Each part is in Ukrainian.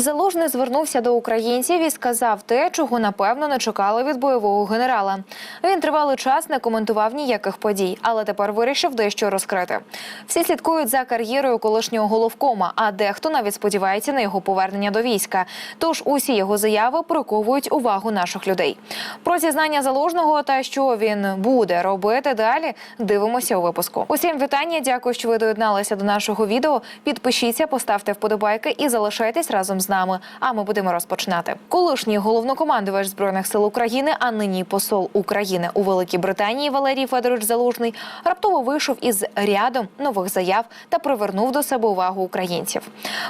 Залужний звернувся до українців і сказав те, чого напевно не чекали від бойового генерала. Він тривалий час не коментував ніяких подій, але тепер вирішив дещо розкрити. Всі слідкують за кар'єрою колишнього головкома, а дехто навіть сподівається на його повернення до війська. Тож усі його заяви приковують увагу наших людей. Про зізнання залужного та що він буде робити далі. Дивимося у випуску. Усім вітання. Дякую, що ви доєдналися до нашого відео. Підпишіться, поставте вподобайки і залишайтесь разом з нами. А ми будемо розпочинати. Колишній головнокомандувач збройних сил України, а нині посол України у Великій Британії Валерій Федорович Залужний раптово вийшов із рядом нових заяв та привернув до себе увагу українців.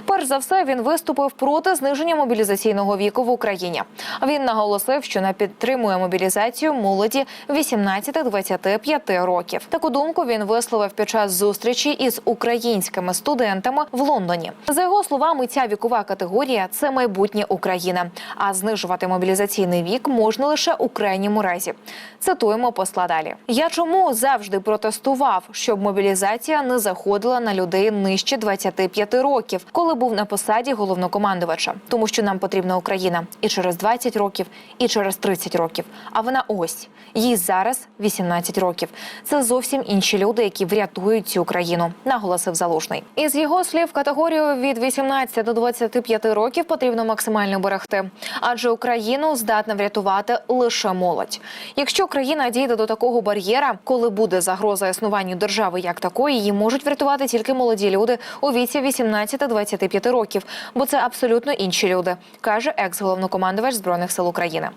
Перш за все, він виступив проти зниження мобілізаційного віку в Україні. Він наголосив, що не підтримує мобілізацію молоді 18-25 років. Таку думку він висловив під час зустрічі із українськими студентами в Лондоні. За його словами, ця вікова категорія це майбутнє України. А знижувати мобілізаційний вік можна лише у крайньому разі. Цитуємо посла далі. Я чому завжди протестував, щоб мобілізація не заходила на людей нижче 25 років, коли був на посаді головнокомандувача, тому що нам потрібна Україна і через 20 років, і через 30 років. А вона ось їй зараз 18 років. Це зовсім інші люди, які врятують цю країну, наголосив залужний. Із його слів, категорію від 18 до 25 років потрібно максимально берегти, адже Україну здатна врятувати лише молодь. Якщо країна дійде до такого бар'єра, коли буде загроза існуванню держави як такої, її можуть врятувати тільки молоді люди у віці 18-25 років, бо це абсолютно інші люди, каже екс-головнокомандувач збройних сил України.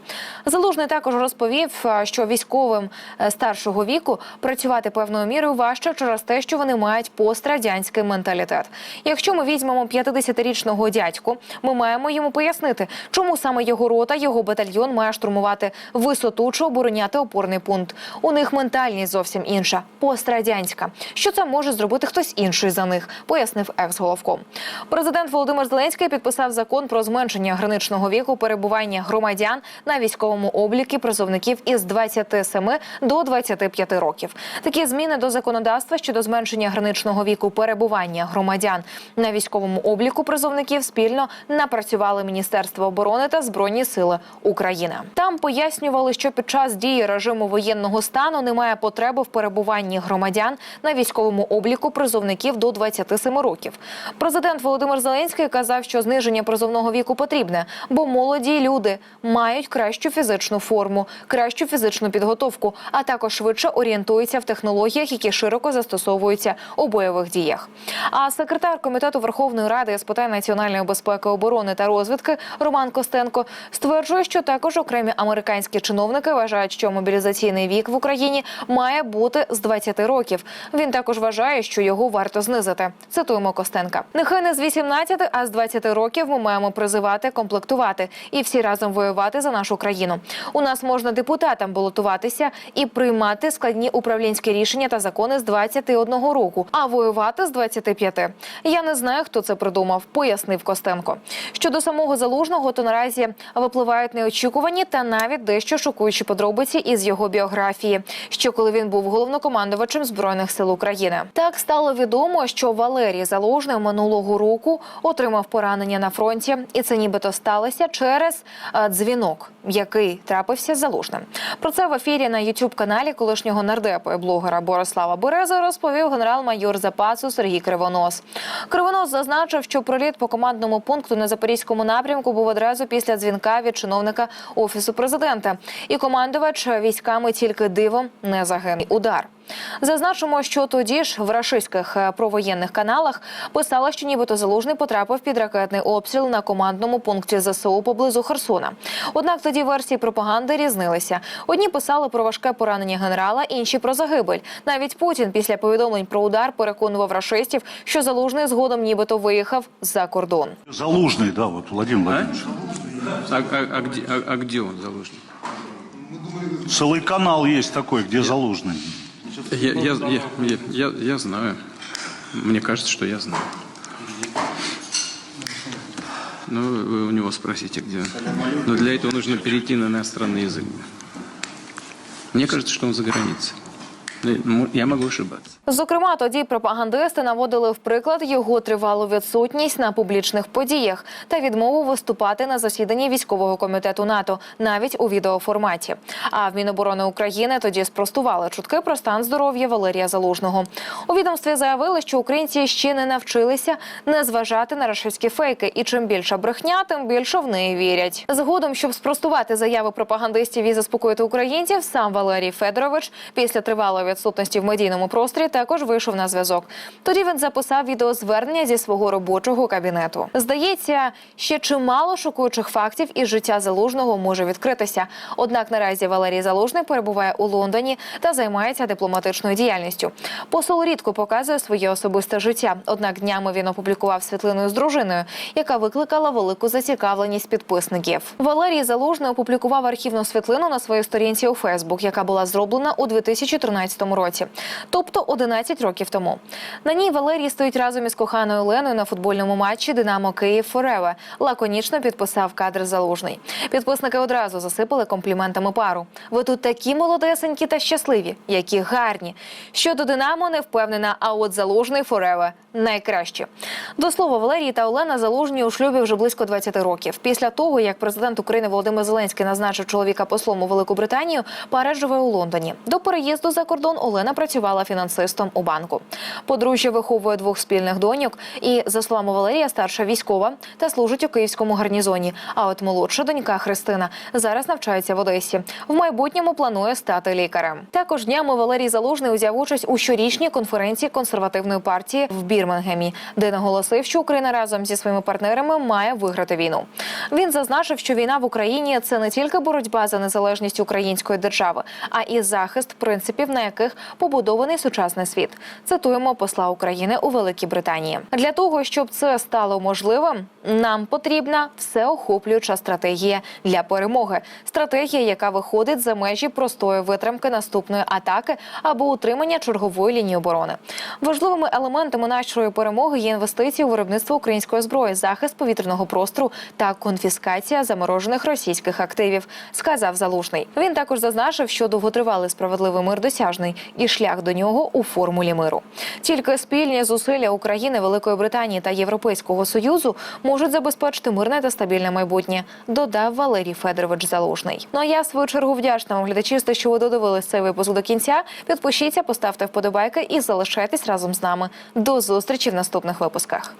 Залужний також розповів, е, що військовим е, старшого віку працювати певною мірою важче через те, що вони мають пострадянський менталітет. Якщо ми візьмемо 50-річного дядьку, ми маємо йому пояснити, чому саме його рота, його батальйон має штурмувати висоту чи обороняти опорний пункт. У них ментальність зовсім інша, пострадянська. Що це може зробити хтось інший за них, пояснив екс-головком. Президент Володимир Зеленський підписав закон про зменшення граничного віку перебування громадян на військовому обліку призовників із 27 до 25 років. Такі зміни до законодавства щодо зменшення граничного віку перебування громадян на військовому обліку призовників спільно напрацювали Міністерство оборони та Збройні Сили України. Там пояснювали, що під час дії режиму воєнного стану немає потреби в перебуванні громадян на військовому обліку призовників до 27 років. Президент Володимир Зеленський казав, що зниження призовного віку потрібне, бо молоді люди мають кращу фізичну форму, кращу фізичну підготовку, а також швидше орієнтуються в технологіях, які широко застосовуються у бойових діях. А секретар комітету Верховної Ради з питань національної безпеки, оборони та розвідки Роман Костенко стверджує, що також окремі американські чиновники вважають, що мобілізаційний вік в Україні має бути з 20 років. Він також вважає, що його варто знизити. Цитуємо Костенка. Нехай не з 18, а з 20 років ми маємо призивати, комплектувати і всі разом воювати за нашу країну. У нас можна депутатам балотуватися і приймати складні управлінські рішення та закони з 21 року, а воювати з 25. Я не знаю, хто це придумав, пояснив Костенко. Щодо самого залужного, то наразі випливають неочікувані та навіть дещо шокуючі подробиці із його біографії. Що коли він був головнокомандувачем збройних сил України, так стало відомо, що Валерій Залужний минулого року отримав поранення на фронті, і це нібито сталося через е, дзвінок, який трапився залужним. Про це в ефірі на youtube каналі колишнього нардепа і блогера Борислава Берези розповів генерал-майор запасу Сергій Кривонос. Кривонос зазначив, що проліт по командному пункту на запорізькому напрямку був одразу після дзвінка від чиновника офісу президента, і командувач військами тільки дивом не загинув. Удар. Зазначимо, що тоді ж в рашистських е, провоєнних каналах писала, що нібито залужний потрапив під ракетний обстріл на командному пункті ЗСУ поблизу Херсона. Однак тоді версії пропаганди різнилися. Одні писали про важке поранення генерала, інші про загибель. Навіть Путін після повідомлень про удар переконував рашистів, що залужний згодом нібито виїхав за кордон. Залужный, да, вот Владимир Владимирович. А, а- а где, а- а где он заложник? Целый канал есть такой, где Залужный. Я, я, я, я, я, знаю. Мне кажется, что я знаю. Ну, вы у него спросите, где. Но для этого нужно перейти на иностранный язык. Мне кажется, что он за границей. Ну, Я могу ошибаться. Зокрема, тоді пропагандисти наводили в приклад його тривалу відсутність на публічних подіях та відмову виступати на засіданні військового комітету НАТО навіть у відеоформаті. А в Міноборони України тоді спростували чутки про стан здоров'я Валерія Залужного. У відомстві заявили, що українці ще не навчилися не зважати на рашистські фейки, і чим більша брехня, тим більше в неї вірять. Згодом, щоб спростувати заяви пропагандистів і заспокоїти українців, сам Валерій Федорович після тривалої відсутності в медійному просторі також вийшов на зв'язок. Тоді він записав відеозвернення зі свого робочого кабінету. Здається, ще чимало шокуючих фактів із життя залужного може відкритися. Однак наразі Валерій Залужний перебуває у Лондоні та займається дипломатичною діяльністю. Посол рідко показує своє особисте життя. Однак днями він опублікував світлину з дружиною, яка викликала велику зацікавленість підписників. Валерій Залужний опублікував архівну світлину на своїй сторінці у Фейсбук, яка була зроблена у 2013 році, тобто 11 років тому. На ній Валерій стоїть разом із коханою Оленою на футбольному матчі Динамо Київ Фореве. Лаконічно підписав кадр залужний. Підписники одразу засипали компліментами пару. Ви тут такі молодесенькі та щасливі, які гарні. Щодо Динамо не впевнена, а от залужний Фореве найкраще. До слова, Валерій та Олена залужні у шлюбі вже близько 20 років. Після того, як президент України Володимир Зеленський назначив чоловіка послом у Велику Британію, пара живе у Лондоні. До переїзду за кордон Олена працювала фінансистом у банку. Подружжя виховує двох спільних доньок. І за словами Валерія, старша військова та служить у київському гарнізоні. А от молодша донька Христина зараз навчається в Одесі. В майбутньому планує стати лікарем. Також днями Валерій Залужний узяв участь у щорічній конференції консервативної партії в Бірмінгемі, де наголосив, що Україна разом зі своїми партнерами має виграти війну. Він зазначив, що війна в Україні це не тільки боротьба за незалежність української держави, а і захист принципів, на яких побудований сучасний світ. Цитуємо посла України у Великій Британії. Для того щоб це стало можливим, нам потрібна всеохоплююча стратегія для перемоги. Стратегія, яка виходить за межі простої витримки наступної атаки або утримання чергової лінії оборони. Важливими елементами нашої перемоги є інвестиції у виробництво української зброї, захист повітряного простору та конфіскація заморожених російських активів, сказав Залужний. Він також зазначив, що довготривалий справедливий мир досяжний і шлях до нього у формулі миру. Тільки спільні зусилля України, Великої Британії та Європейського союзу можуть забезпечити мирне та стабільне майбутнє. Додав Валерій Федорович Залужний. Ну а я в свою чергу вдячна вам глядачі, що ви додивились цей випуск до кінця. Підпишіться, поставте вподобайки і залишайтесь разом з нами. До зустрічі в наступних випусках.